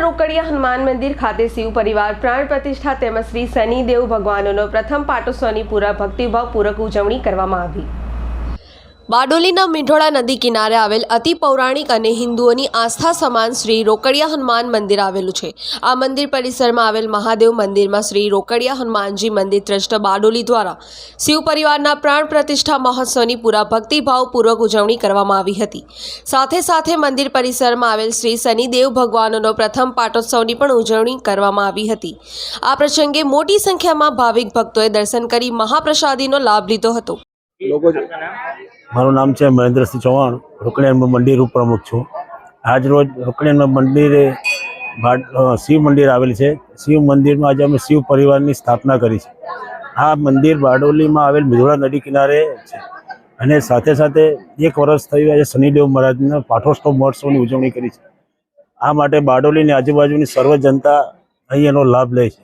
રોકડિયા હનુમાન મંદિર ખાતે શિવ પરિવાર પ્રાણ પ્રતિષ્ઠા તેમજ શ્રી શનિદેવ ભગવાનોનો પ્રથમ પાટોત્સવની પૂરા ભક્તિભાવપૂર્વક ઉજવણી કરવામાં આવી. બારડોલીના મીંઢોળા નદી કિનારે આવેલ અતિ પૌરાણિક અને હિન્દુઓની આસ્થા સમાન શ્રી રોકડિયા હનુમાન મંદિર આવેલું છે. આ મંદિર પરિસરમાં આવેલ મહાદેવ મંદિરમાં શ્રી રોકડિયા હનુમાનજી મંદિર ટ્રસ્ટ બારડોલી દ્વારા શિવ પરિવારના પ્રાણ પ્રતિષ્ઠા મહોત્સવની પૂરા ભક્તિભાવપૂર્વક ઉજવણી કરવામાં આવી હતી. સાથે સાથે મંદિર પરિસરમાં આવેલ શ્રી શનિદેવ ભગવાનનો પ્રથમ પાટોત્સવની પણ ઉજવણી કરવામાં આવી હતી. આ પ્રસંગે મોટી સંખ્યામાં ભાવિક ભક્તોએ દર્શન કરી મહાપ્રસાદીનો લાભ લીધો હતો. લોકો મારું નામ છે મહેન્દ્રસિંહ ચૌહાણ રોકડિયાન મંદિર ઉપપ્રમુખ છું. આજ રોજ રોકડિયાન મંદિરે શિવ મંદિર આવેલ છે. શિવ મંદિરમાં આજે અમે શિવ પરિવારની સ્થાપના કરી છે. આ મંદિર બારડોલીમાં આવેલ મિધોળા નદી કિનારે છે. અને સાથે સાથે એક વર્ષ થયું આજે શનિદેવ મહારાજના પાઠોત્સવ મહોત્સવની ઉજવણી કરી છે. આ માટે બારડોલીની આજુબાજુની સર્વ જનતા અહીં એનો લાભ લે છે.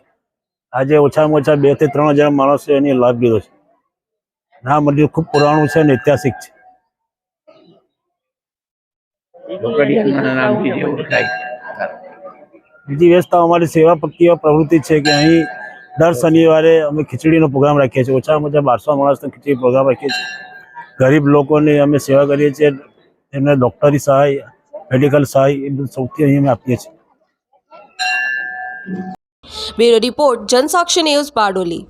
આજે ઓછામાં ઓછા બેથી ત્રણ હજાર માણસો એની લાભ લીધો છે. આ મંદિર ખૂબ પુરાણું છે અને ઐતિહાસિક છે. બીજી વ્યવસ્થા અમારી સેવા ભક્તિ પ્રવૃત્તિ છે કે અહીં દર શનિવારે અમે ખીચડીનો પ્રોગ્રામ રાખીએ છીએ. ઓછામાં ઓછા બારસો માણસનો ખીચડી પ્રોગ્રામ રાખીએ છીએ. ગરીબ લોકોની અમે સેવા કરીએ છીએ. એમને ડૉક્ટરી સહાય, મેડિકલ સહાય એ બધું સૌથી અહીં અમે આપીએ છીએ. Bureau report Jansakshi news Bardoli.